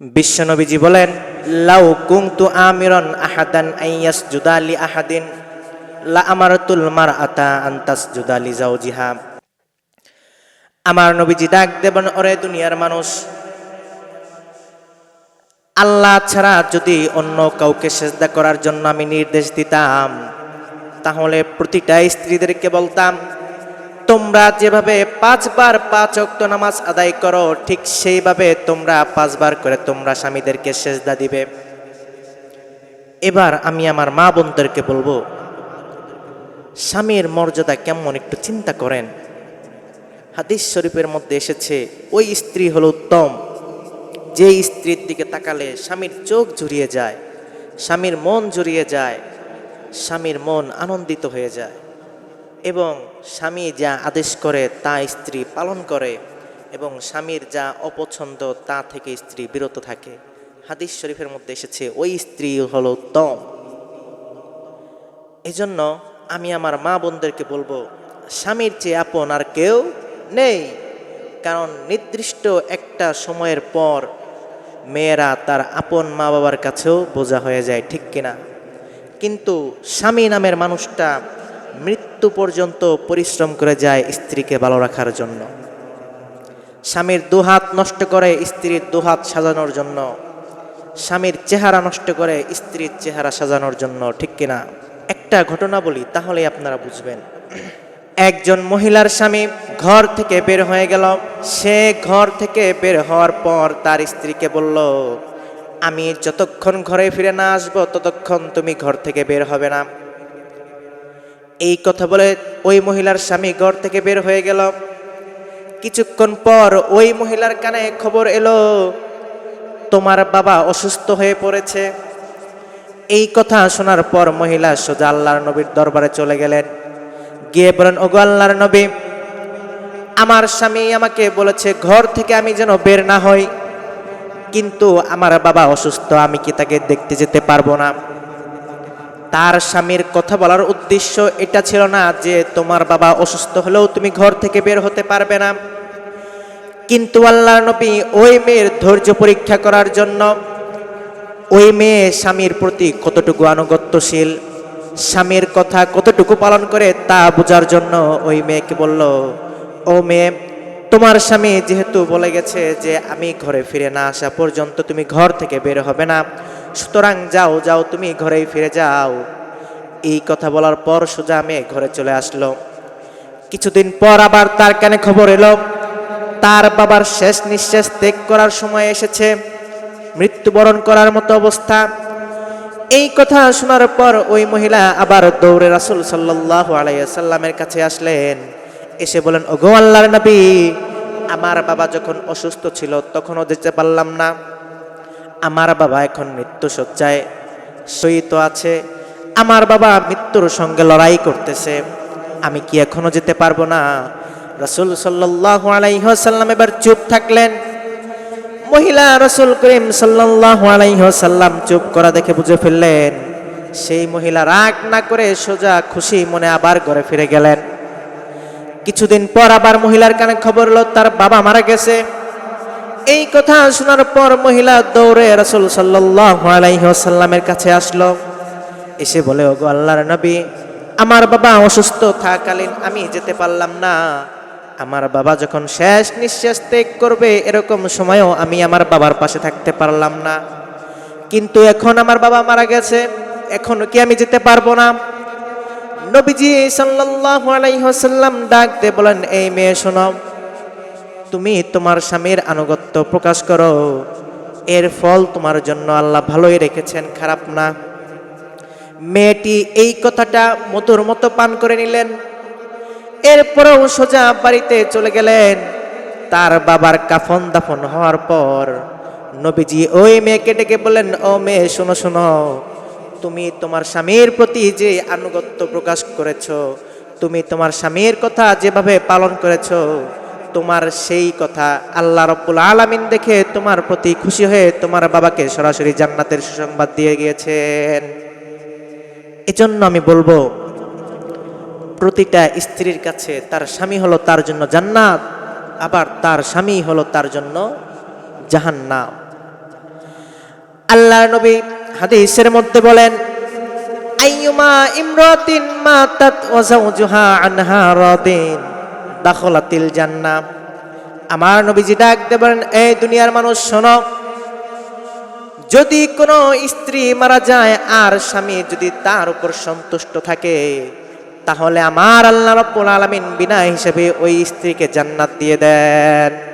বিশ্বনবীজি বলেন, লাউ কুংতু আমিরন আহাদান আইয়াস জুদালি আহাদিন, লা আমারতুল মার আতা আন্তাস জুদালি জাউজিহা আমার নবীজি ডাক দেবেন, ওরে দুনিয়ার মানুষ, আল্লাহ ছাড়া যদি অন্য কাউকে সেজদা করার জন্য আমি নির্দেশ দিতাম, তাহলে প্রতিটা স্ত্রীদেরকে বলতাম তোমরা যেভাবে পাঁচবার পাঁচ অক্ত নামাজ আদায় করো, ঠিক সেইভাবে তোমরা পাঁচবার করে তোমরা স্বামীদেরকে সেজদা দিবে। এবার আমি আমার মা বোনদেরকে বলব, স্বামীর মর্যাদা কেমন একটু চিন্তা করেন। হাদিস শরীফের মধ্যে এসেছে, ওই স্ত্রী হলো উত্তম। যে স্ত্রীর দিকে তাকালে স্বামীর চোখ জুড়িয়ে যায়, স্বামীর মন জুড়িয়ে যায়, স্বামীর মন আনন্দিত হয়ে যায়। এবং স্বামী যা আদেশ করে তা স্ত্রী পালন করে এবং স্বামীর যা অপছন্দ তা থেকে স্ত্রী বিরত থাকে। হাদিস শরীফের মধ্যে এসেছে, ওই স্ত্রী হলো উত্তম। জন্য আমি আমার মা বোনদেরকে বলব, স্বামীর চেয়ে আপন আর কেউ নেই। কারণ নির্দিষ্ট একটা সময়ের পর মেয়েরা তার আপন মা বাবার কাছেও বোঝা হয়ে যায়, ঠিক কিনা? কিন্তু স্বামী নামের মানুষটা মৃত্যু পর্যন্ত পরিশ্রম করে যায় স্ত্রীকে ভালো রাখার জন্য। স্বামীর দুহাত নষ্ট করে স্ত্রীর দুহাত সাজানোর জন্য। স্বামীর চেহারা নষ্ট করে স্ত্রীর চেহারা সাজানোর জন্য, ঠিক কিনা? একটা ঘটনা বলি তাহলে আপনারা বুঝবেন। একজন মহিলার স্বামী ঘর থেকে বের হয়ে গেল। সে ঘর থেকে বের হওয়ার পর তার স্ত্রীকে বলল, আমি যতক্ষণ ঘরে ফিরে না আসব, ততক্ষণ তুমি ঘর থেকে বের হবে না। এই কথা বলে ওই মহিলার স্বামী ঘর থেকে বের হয়ে গেল। কিছুক্ষণ পর ওই মহিলার কানে খবর এলো, তোমার বাবা অসুস্থ হয়ে পড়েছে। এই কথা শোনার পর মহিলা সোজা আল্লাহর নবীর দরবারে চলে গেলেন। গিয়ে বলেন, ওগো আল্লাহর নবী, আমার স্বামী আমাকে বলেছে ঘর থেকে আমি যেন বের না হই, কিন্তু আমার বাবা অসুস্থ, আমি কি তাকে দেখতে যেতে পারব না? তার স্বামীর কথা বলার উদ্দেশ্য এটা ছিল না যে তোমার বাবা অসুস্থ হলেও তুমি ঘর থেকে বের হতে পারবে না। কিন্তু আল্লাহ নবী ওই মেয়ের ধৈর্য পরীক্ষা করার জন্য ওই মেয়ে স্বামীর প্রতি কতটুকু আনুগত্যশীল, স্বামীর কথা কতটুকু পালন করে তা বোঝার জন্য ওই মেয়েকে বলল, ও মেয়ে, তোমার স্বামী যেহেতু বলে গেছে যে আমি ঘরে ফিরে না আসা পর্যন্ত তুমি ঘর থেকে বের হবে না সুতরাং যাও যাও, তুমি ঘরেই ফিরে যাও। এই কথা বলার পর সোজা মেয়ে ঘরে চলে আসলো। কিছুদিন পর আবার তার কানে খবর এলো। তার বাবার শেষ নিঃশ্বাস ত্যাগ করার সময় এসেছে। মৃত্যুবরণ করার মতো অবস্থা। এই কথা শোনার পর ওই মহিলা আবার দৌড়ে রাসুল সাল্লাহ আলাইসাল্লামের কাছে আসলেন। এসে বলেন, ওগো আল্লাহর নবী, আমার বাবা যখন অসুস্থ ছিল তখনও যেতে পারলাম না। আমার বাবা এখন মৃত্যু মৃত্যুসজ্জায় শহীদ আছে। আমার বাবা মৃত্যুর সঙ্গে লড়াই করতেছে। আমি কি এখনও যেতে পারব না? রসুল সাল্লাহ আলাইসাল্লাম এবার চুপ থাকলেন। মহিলা রসুল করিম সাল্লাহ আলাইসাল্লাম চুপ করা দেখে বুঝে ফেললেন, সেই মহিলা রাগ না করে সোজা খুশি মনে আবার ঘরে ফিরে গেলেন। কিছুদিন পর আবার মহিলার কানে খবর হলো তার বাবা মারা গেছে। এই কথা শোনার পর মহিলা দৌড়ে রসুল সাল্লাহ আলাইসাল্লামের কাছে আসলো। এসে বলে, ওগো আল্লাহর নবী, আমার বাবা অসুস্থ থাকালীন আমি যেতে পারলাম না। আমার বাবা যখন শেষ নিঃশ্বাস ত্যাগ করবে, এরকম সময়ও আমি আমার বাবার পাশে থাকতে পারলাম না। কিন্তু এখন আমার বাবা মারা গেছে, এখন কি আমি যেতে পারব না? নবীজি ওয়াসাল্লাম ডাক দিয়ে বলেন, এই মেয়ে শোনো তুমি তোমার স্বামীর আনুগত্য প্রকাশ করো। এর ফল তোমার জন্য আল্লাহ ভালোই রেখেছেন, খারাপ না। মেয়েটি এই কথাটা মধুর মতো পান করে নিলেন। এরপরেও সোজা বাড়িতে চলে গেলেন। তার বাবার কাফন দাফন হওয়ার পর নবীজি ওই মেয়েকে ডেকে বললেন, ও মেয়ে, শোনো শোনো। তুমি তোমার স্বামীর প্রতি যে আনুগত্য প্রকাশ করেছ, তুমি তোমার স্বামীর কথা যেভাবে পালন করেছ তোমার সেই কথা আল্লাহ রব্বুল আলামিন দেখে তোমার প্রতি খুশি হয়ে তোমার বাবাকে সরাসরি জান্নাতের সুসংবাদ দিয়ে গিয়েছেন। এজন্য আমি বলব, প্রতিটা স্ত্রীর কাছে তার স্বামী হলো তার জন্য জান্নাত, আবার তার স্বামী হলো তার জন্য জাহান্নাম। আল্লাহ নবী হাদিসের মধ্যে বলেন, আইয়ুমা ইমরাতিন মাতাত ওয়া যাওজুহা আনহা রাদিন। দাখলাতিল জান্না আমার নবীজি ডাক দেবেন এই দুনিয়ার মানুষ, শোনো। যদি কোনো স্ত্রী মারা যায় আর স্বামী যদি তার উপর সন্তুষ্ট থাকে, তাহলে আমার আল্লাহ রাব্বুল আলামিন বিনা হিসেবে ওই স্ত্রীকে জান্নাত দিয়ে দেন।